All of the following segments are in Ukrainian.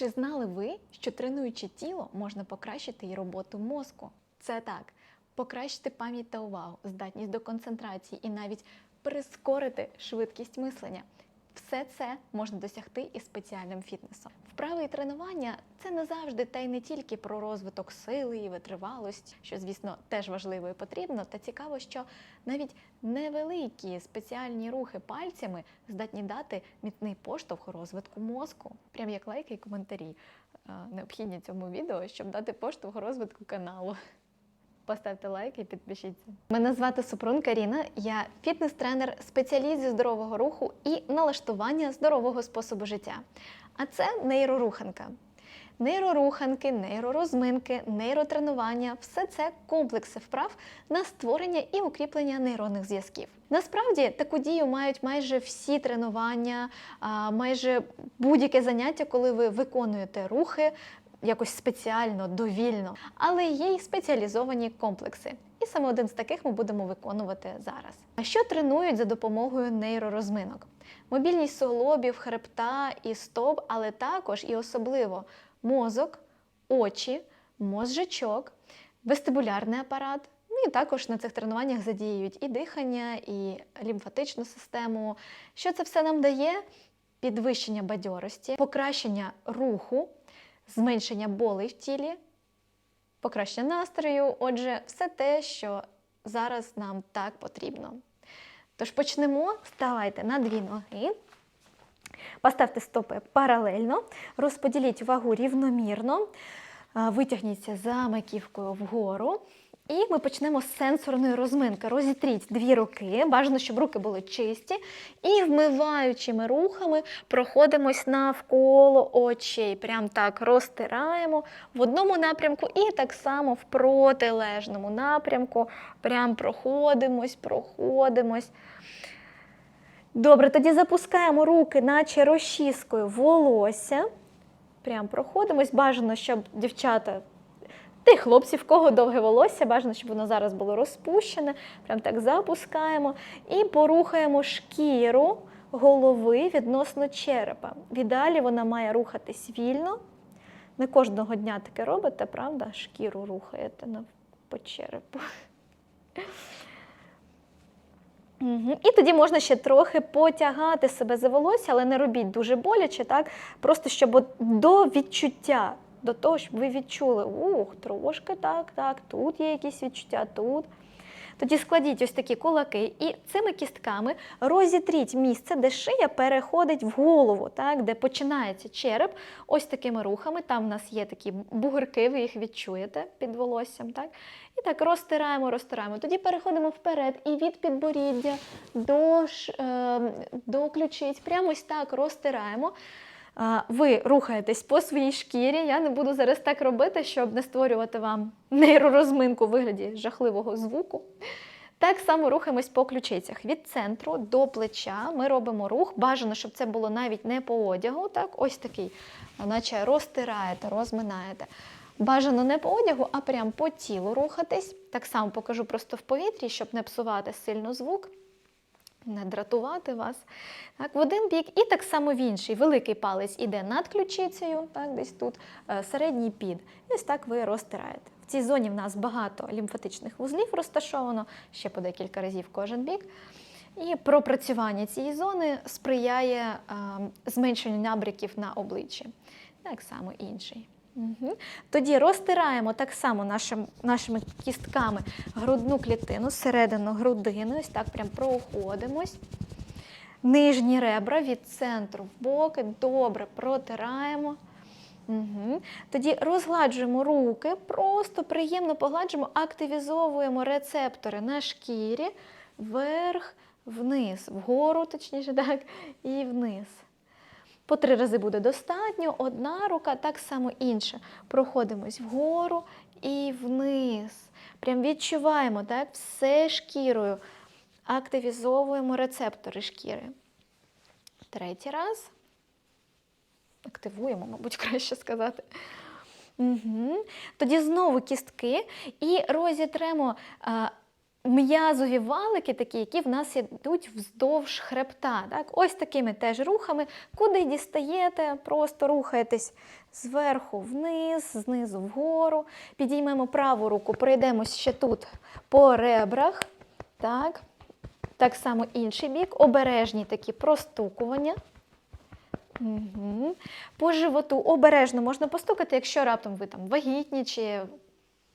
Чи знали ви, що тренуючи тіло, можна покращити і роботу мозку? Це так, покращити пам'ять та увагу, здатність до концентрації і навіть прискорити швидкість мислення. Все це можна досягти і спеціальним фітнесом. Вправи і тренування це не завжди та й не тільки про розвиток сили і витривалості, що, звісно, теж важливо і потрібно. Та цікаво, що навіть невеликі спеціальні рухи пальцями здатні дати міцний поштовх розвитку мозку. Прям як лайки і коментарі е, необхідні цьому відео, щоб дати поштовх розвитку каналу. Поставте лайк і підпишіться. Мене звати Супрун Каріна. Я фітнес-тренер, спеціаліст зі здорового руху і налаштування здорового способу життя. А це нейроруханка. Нейроруханки, нейророзминки, нейротренування все це комплекси вправ на створення і укріплення нейронних зв'язків. Насправді таку дію мають майже всі тренування, майже будь-яке заняття, коли ви виконуєте рухи якось спеціально, довільно, але є й спеціалізовані комплекси. І саме один з таких ми будемо виконувати зараз. А що тренують за допомогою нейророзминок? Мобільність суглобів, хребта і стоп, але також і особливо мозок, очі, мозжечок, вестибулярний апарат. Ну і також на цих тренуваннях задіюють і дихання, і лімфатичну систему. Що це все нам дає? Підвищення бадьорості, покращення руху, зменшення болей в тілі, покращення настрою. Отже, все те, що зараз нам так потрібно. Тож почнемо. Вставайте на дві ноги. Поставте стопи паралельно, розподіліть вагу рівномірно, витягніться за маківкою вгору. І ми почнемо з сенсорної розминки. Розітріть дві руки, бажано, щоб руки були чисті. І вмиваючими рухами проходимось навколо очей. Прям так розтираємо в одному напрямку і так само в протилежному напрямку. Прям проходимось, проходимось. Добре, тоді запускаємо руки, наче розчіскою волосся. Прям проходимось. Бажано, щоб дівчата, та й хлопці, в кого довге волосся, бажано, щоб воно зараз було розпущене. Прям так запускаємо і порухаємо шкіру голови відносно черепа. В ідеалі вона має рухатись вільно. Не кожного дня таке робите, правда? Шкіру рухаєте по черепу. Угу. І тоді можна ще трохи потягати себе за волосся, але не робіть дуже боляче, так? Просто щоб до відчуття, до того, щоб ви відчули, ух, трошки так, так, тут є якісь відчуття, тут. Тоді складіть ось такі кулаки і цими кістками розітріть місце, де шия переходить в голову, так, де починається череп. Ось такими рухами. Там в нас є такі бугорки, ви їх відчуєте під волоссям. Так? І так розтираємо, розтираємо. Тоді переходимо вперед і від підборіддя до, е, до ключиць. Прямо ось так розтираємо. Ви рухаєтесь по своїй шкірі. Я не буду зараз так робити, щоб не створювати вам нейророзминку у вигляді жахливого звуку. Так само рухаємось по ключицях. Від центру до плеча ми робимо рух. Бажано, щоб це було навіть не по одягу. Так, ось такий, наче розтираєте, розминаєте. Бажано не по одягу, а прямо по тілу рухатись. Так само покажу просто в повітрі, щоб не псувати сильно звук не дратувати вас. Так, в один бік і так само в інший. Великий палець іде над ключицею, так, десь тут, е, середній під. І ось так ви розтираєте. В цій зоні в нас багато лімфатичних вузлів розташовано, ще по декілька разів кожен бік. І пропрацювання цієї зони сприяє е, зменшенню набряків на обличчі. Так само інший. Тоді розтираємо так само нашим, нашими кістками грудну клітину, середину грудини, ось так прям проходимось. Нижні ребра від центру в боки, добре протираємо. Угу. Тоді розгладжуємо руки, просто приємно погладжуємо, активізовуємо рецептори на шкірі вверх, вниз, вгору, точніше, так, і вниз. По три рази буде достатньо. Одна рука, так само інша. Проходимось вгору і вниз. Прям відчуваємо так, все шкірою. Активізовуємо рецептори шкіри. Третій раз. Активуємо, мабуть, краще сказати. Угу. Тоді знову кістки і розітремо м'язові валики, такі, які в нас йдуть вздовж хребта. Так? Ось такими теж рухами, куди дістаєте, просто рухаєтесь зверху вниз, знизу вгору. Підіймемо праву руку, пройдемось ще тут по ребрах. Так. Так само інший бік, обережні такі простукування. Угу. По животу обережно можна постукати, якщо раптом ви там вагітні чи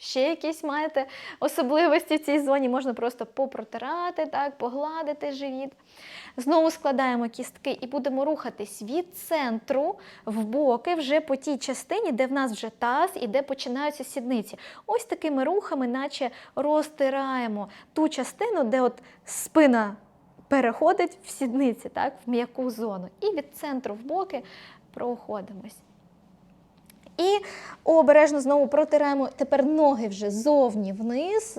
ще якісь маєте особливості в цій зоні, можна просто попротирати, так, погладити живіт. Знову складаємо кістки і будемо рухатись від центру в боки вже по тій частині, де в нас вже таз і де починаються сідниці. Ось такими рухами, наче розтираємо ту частину, де от спина переходить в сідниці, так, в м'яку зону. І від центру в боки проходимось. І обережно знову протираємо тепер ноги вже зовні вниз,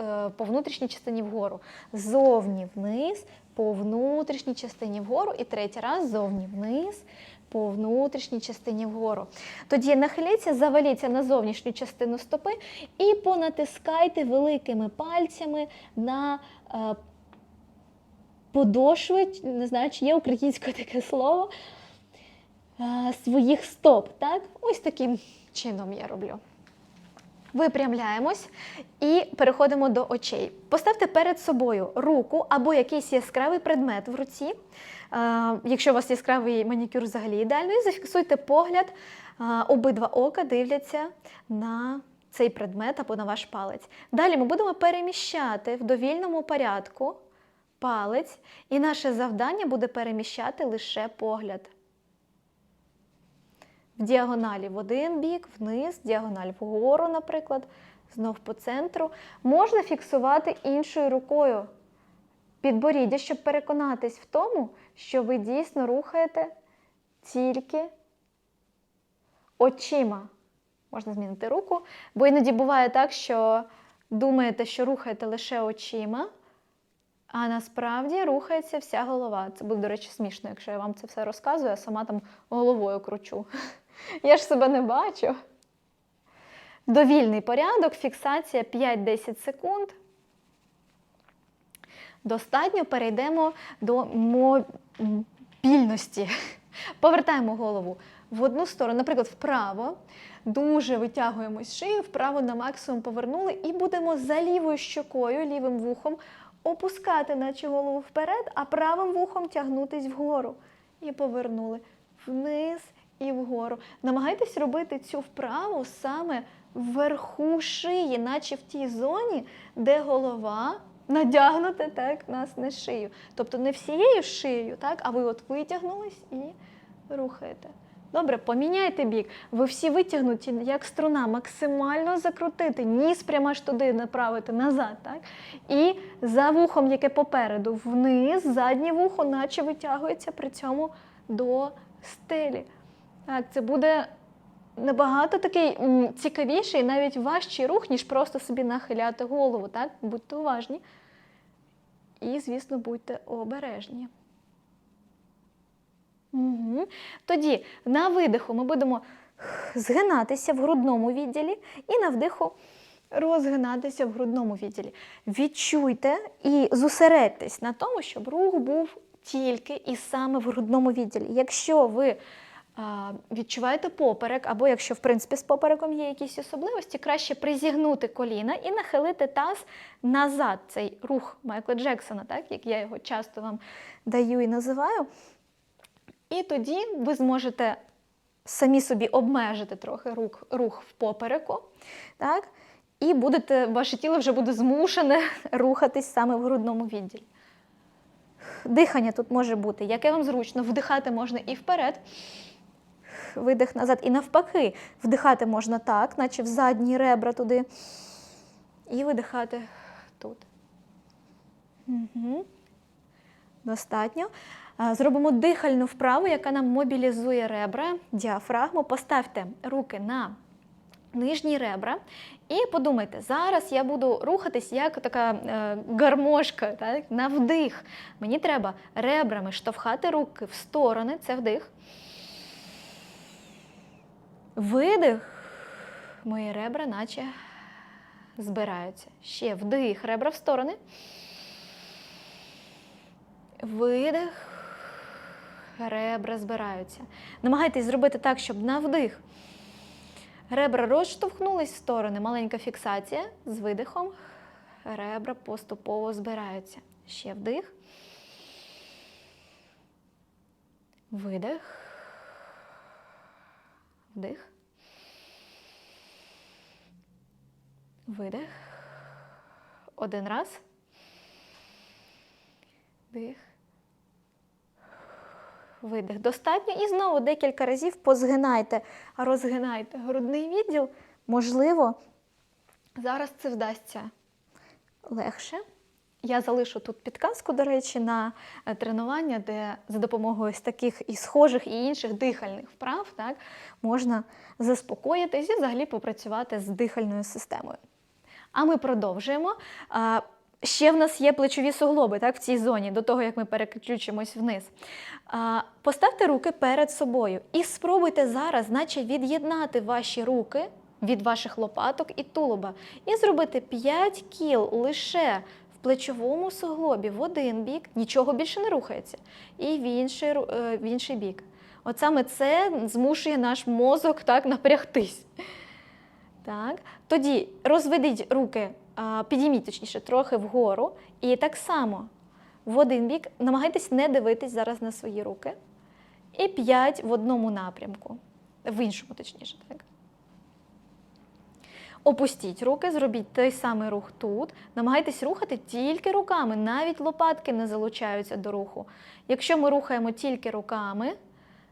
е, по внутрішній частині вгору. Зовні вниз, по внутрішній частині вгору. І третій раз зовні вниз, по внутрішній частині вгору. Тоді нахиліться, заваліться на зовнішню частину стопи і понатискайте великими пальцями на е, подошви, не знаю, чи є українською таке слово, своїх стоп. Так? Ось таким чином я роблю. Випрямляємось і переходимо до очей. Поставте перед собою руку або якийсь яскравий предмет в руці. Якщо у вас яскравий манікюр, взагалі ідеально, і зафіксуйте погляд. Обидва ока дивляться на цей предмет або на ваш палець. Далі ми будемо переміщати в довільному порядку палець, і наше завдання буде переміщати лише погляд. В діагоналі в один бік, вниз, діагональ вгору, наприклад, знов по центру. Можна фіксувати іншою рукою підборіддя, щоб переконатись в тому, що ви дійсно рухаєте тільки очима. Можна змінити руку, бо іноді буває так, що думаєте, що рухаєте лише очима, а насправді рухається вся голова. Це буде, до речі, смішно, якщо я вам це все розказую, а сама там головою кручу. Я ж себе не бачу. Довільний порядок, фіксація 5-10 секунд. Достатньо перейдемо до мобільності. Повертаємо голову в одну сторону, наприклад, вправо. Дуже витягуємось шию, вправо на максимум повернули і будемо за лівою щокою, лівим вухом опускати наче голову вперед, а правим вухом тягнутись вгору. І повернули вниз і вгору. Намагайтесь робити цю вправу саме вверху шиї, наче в тій зоні, де голова надягнута так, нас на шию. Тобто не всією шиєю, так, а ви от витягнулись і рухаєте. Добре, поміняйте бік. Ви всі витягнуті, як струна, максимально закрутити, ніс прямо аж туди направити назад. Так? І за вухом, яке попереду, вниз, заднє вухо, наче витягується при цьому до стелі. Так, це буде набагато такий цікавіший, навіть важчий рух, ніж просто собі нахиляти голову. Так? Будьте уважні. І, звісно, будьте обережні. Угу. Тоді на видиху ми будемо згинатися в грудному відділі і на вдиху розгинатися в грудному відділі. Відчуйте і зосередьтесь на тому, щоб рух був тільки і саме в грудному відділі. Якщо ви відчуваєте поперек, або якщо в принципі з попереком є якісь особливості, краще призігнути коліна і нахилити таз назад. Цей рух Майкла Джексона, так як я його часто вам даю і називаю. І тоді ви зможете самі собі обмежити трохи рух, рух в попереку. Так? І будете, ваше тіло вже буде змушене рухатись саме в грудному відділі. Дихання тут може бути, яке вам зручно. Вдихати можна і вперед, видих назад. І навпаки, вдихати можна так, наче в задні ребра туди. І видихати тут. Угу. Достатньо. Зробимо дихальну вправу, яка нам мобілізує ребра, діафрагму. Поставте руки на нижні ребра і подумайте, зараз я буду рухатись як така е, гармошка, так? на вдих. Мені треба ребрами штовхати руки в сторони, це вдих. Видих. Мої ребра, наче збираються. Ще вдих, ребра в сторони. Видих. Ребра збираються. Намагайтесь зробити так, щоб на вдих. Ребра розштовхнулись в сторони. Маленька фіксація з видихом. Ребра поступово збираються. Ще вдих. Видих. Вдих. Видих. Один раз. Вдих. Видих. Достатньо. І знову декілька разів позгинайте, розгинайте грудний відділ. Можливо, зараз це вдасться легше. Я залишу тут підказку, до речі, на е, тренування, де за допомогою ось таких і схожих, і інших дихальних вправ так, можна заспокоїтись і взагалі попрацювати з дихальною системою. А ми продовжуємо. Ще в нас є плечові суглоби так, в цій зоні, до того, як ми переключимось вниз. Поставте руки перед собою і спробуйте зараз, наче від'єднати ваші руки від ваших лопаток і тулуба. І зробити 5 кіл лише плечовому суглобі в один бік, нічого більше не рухається, і в інший, е, в інший бік. От саме це змушує наш мозок так напрягтись. Так. Тоді розведіть руки, підійміть точніше трохи вгору. І так само в один бік намагайтесь не дивитись зараз на свої руки. І п'ять в одному напрямку. В іншому, точніше, так. Опустіть руки, зробіть той самий рух тут. Намагайтесь рухати тільки руками, навіть лопатки не залучаються до руху. Якщо ми рухаємо тільки руками,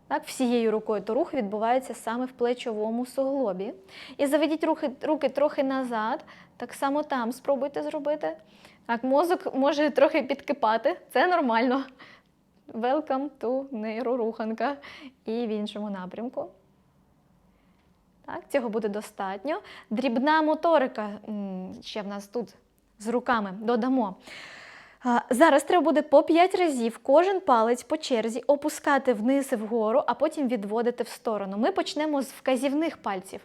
так, всією рукою, то рух відбувається саме в плечовому суглобі. І заведіть руки, руки трохи назад, так само там спробуйте зробити. Так, мозок може трохи підкипати, це нормально. Welcome to нейроруханка. І в іншому напрямку. Так, цього буде достатньо. Дрібна моторика ще в нас тут з руками додамо. Зараз треба буде по 5 разів кожен палець по черзі опускати вниз і вгору, а потім відводити в сторону. Ми почнемо з вказівних пальців.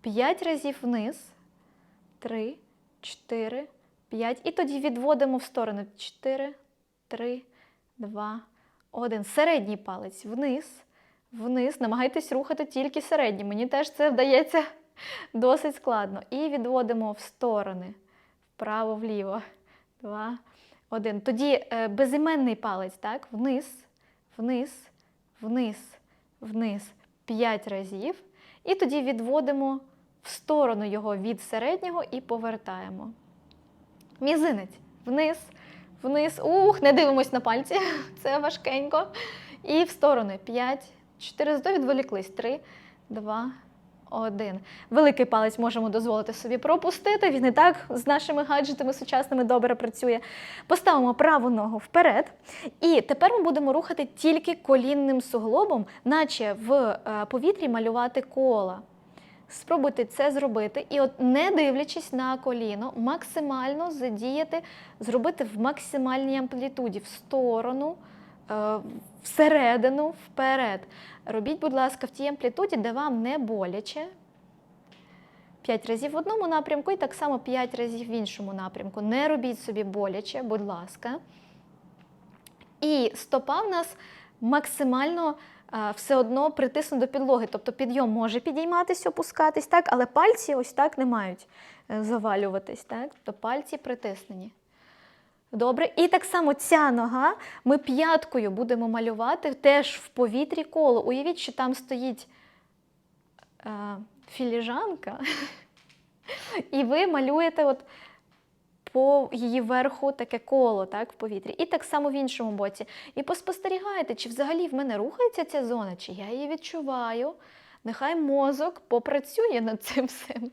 5 разів вниз, 3, 4, 5. І тоді відводимо в сторону. 4, 3, 2, 1. Середній палець вниз, вниз. Намагайтесь рухати тільки середній. Мені теж це вдається досить складно. І відводимо в сторони. Вправо, вліво. Два, один. Тоді е, безіменний палець, так? Вниз, вниз, вниз, вниз. П'ять разів. І тоді відводимо в сторону його від середнього і повертаємо. Мізинець. Вниз, вниз. Ух, не дивимось на пальці. Це важкенько. І в сторони. П'ять, чотири. Зато відволіклись. Три, два, один. Великий палець можемо дозволити собі пропустити. Він і так з нашими гаджетами сучасними добре працює. Поставимо праву ногу вперед. І тепер ми будемо рухати тільки колінним суглобом, наче в е, повітрі малювати кола. Спробуйте це зробити, і от не дивлячись на коліно, максимально задіяти, зробити в максимальній амплітуді в сторону, е, всередину, вперед. Робіть, будь ласка, в тій амплітуді, де вам не боляче. 5 разів в одному напрямку і так само 5 разів в іншому напрямку. Не робіть собі боляче, будь ласка. І стопа в нас максимально все одно притиснута до підлоги. Тобто підйом може підійматись, опускатись, так, але пальці ось так не мають е, завалюватись. Так? Тобто пальці притиснені. Добре. І так само ця нога ми п'яткою будемо малювати теж в повітрі коло. Уявіть, що там стоїть е, філіжанка, і ви малюєте от по її верху таке коло так, в повітрі. І так само в іншому боці. І поспостерігайте, чи взагалі в мене рухається ця зона, чи я її відчуваю. Нехай мозок попрацює над цим всім.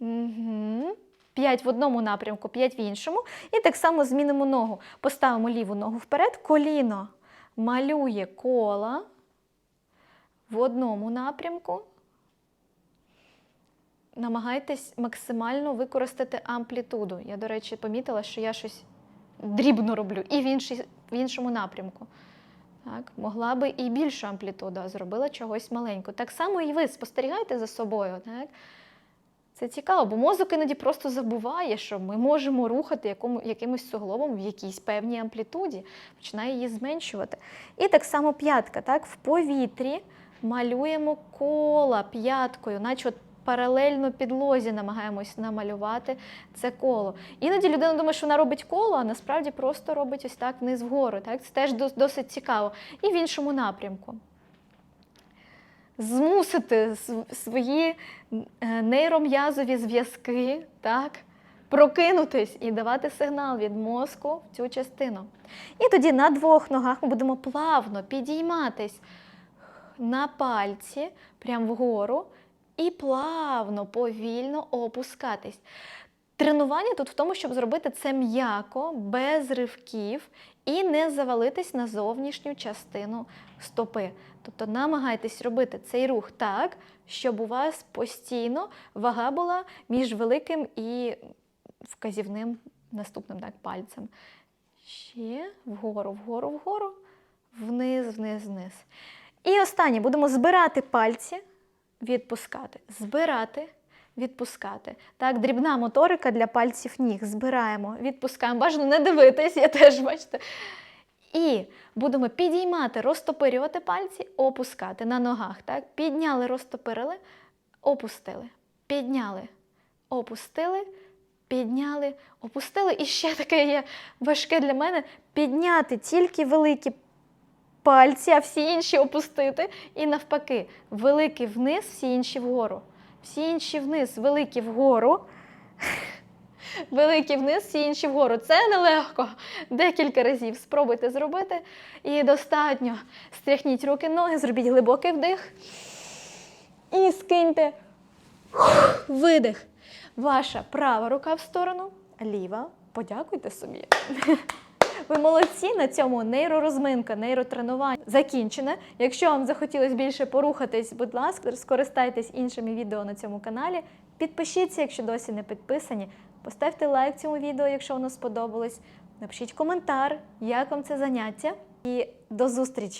Угу. П'ять в одному напрямку, п'ять в іншому. І так само змінимо ногу. Поставимо ліву ногу вперед, коліно малює кола в одному напрямку. Намагайтесь максимально використати амплітуду. Я, до речі, помітила, що я щось дрібно роблю і в, інший, в іншому напрямку. Так, могла би і більшу амплітуду, а зробила чогось маленьку. Так само і ви спостерігайте за собою. Так? Це цікаво, бо мозок іноді просто забуває, що ми можемо рухати якому, якимось суглобом в якійсь певній амплітуді, починає її зменшувати. І так само п'ятка, так, в повітрі малюємо кола п'яткою, наче от паралельно підлозі намагаємось намалювати це коло. Іноді людина думає, що вона робить коло, а насправді просто робить ось так вниз вгору. Так? Це теж досить цікаво. І в іншому напрямку. Змусити свої е, нейром'язові зв'язки, так, прокинутись і давати сигнал від мозку в цю частину. І тоді на двох ногах ми будемо плавно підійматись на пальці прямо вгору і плавно, повільно опускатись. Тренування тут в тому, щоб зробити це м'яко, без ривків і не завалитись на зовнішню частину стопи. Тобто намагайтесь робити цей рух так, щоб у вас постійно вага була між великим і вказівним наступним так, пальцем. Ще вгору, вгору, вгору, вниз, вниз, вниз. І останнє будемо збирати пальці, відпускати. Збирати, відпускати. Так, дрібна моторика для пальців ніг. Збираємо, відпускаємо. Бажано не дивитись, я теж бачите. І будемо підіймати, розтопирювати пальці, опускати на ногах. Так? Підняли, розтопирили, опустили. Підняли, опустили, підняли, опустили. І ще таке є важке для мене підняти тільки великі пальці, а всі інші опустити. І навпаки, великий вниз, всі інші вгору. Всі інші вниз, великі вгору. Великі вниз, всі інші вгору. Це нелегко. Декілька разів спробуйте зробити. І достатньо. Стряхніть руки, ноги, зробіть глибокий вдих. І скиньте. Видих. Ваша права рука в сторону, ліва. Подякуйте собі. Ви молодці на цьому нейророзминка, нейротренування закінчене. Якщо вам захотілося більше порухатись, будь ласка, скористайтесь іншими відео на цьому каналі. Підпишіться, якщо досі не підписані. Поставте лайк цьому відео, якщо воно сподобалось. Напишіть коментар, як вам це заняття. І до зустрічі!